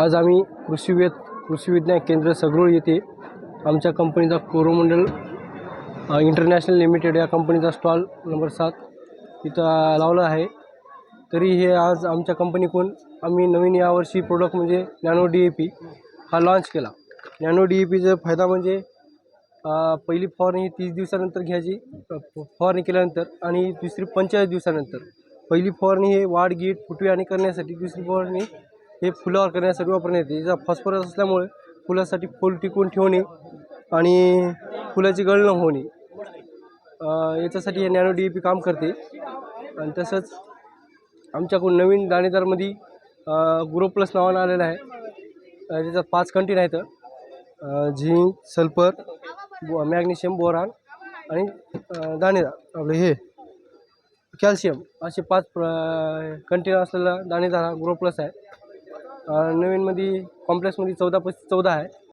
आज आम्ही कृषी वेद कृषी विज्ञान केंद्र सगरूळ येथे आमच्या कंपनीचा कोरोमंडल इंटरनॅशनल लिमिटेड या कंपनीचा स्टॉल नंबर सात इथं लावला आहे. तरी हे आज आमच्या कंपनीकडून आम्ही नवीन यावर्षी प्रोडक्ट म्हणजे नॅनो डी ए पी हा लॉन्च केला. नॅनो डी ए पीचा फायदा म्हणजे पहिली फवारणी ही तीस दिवसानंतर घ्यायची फवारणी केल्यानंतर आणि दुसरी पंचेचाळीस दिवसानंतर. पहिली फवारणी हे वाढ गीट फुटवे आणि करण्यासाठी दुसरी फवारणी हे फुलावर करण्यासाठी वापरण्यात येते. याचा फॉस्फरस असल्यामुळे फुलासाठी फुल टिकून ठेवणे आणि फुलाची गळणं होणे याच्यासाठी हे नॅनो डी ए पी काम करते. आणि तसंच आमच्याकडून नवीन दाणेदारमध्ये ग्रो प्लस नावानं आलेलं आहे. त्याच्यात पाच कंटेन आहेत. झिंक सल्फर बो मॅग्नेशियम बोरान आणि दाणेदार. आपलं हे कॅल्शियम असे पाच प्र कंटेनर असलेला दाणेदार हा ग्रो प्लस आहे. नवीनमध्ये कॉम्प्लेक्समध्ये चौदा पस्तीस चौदा आहे.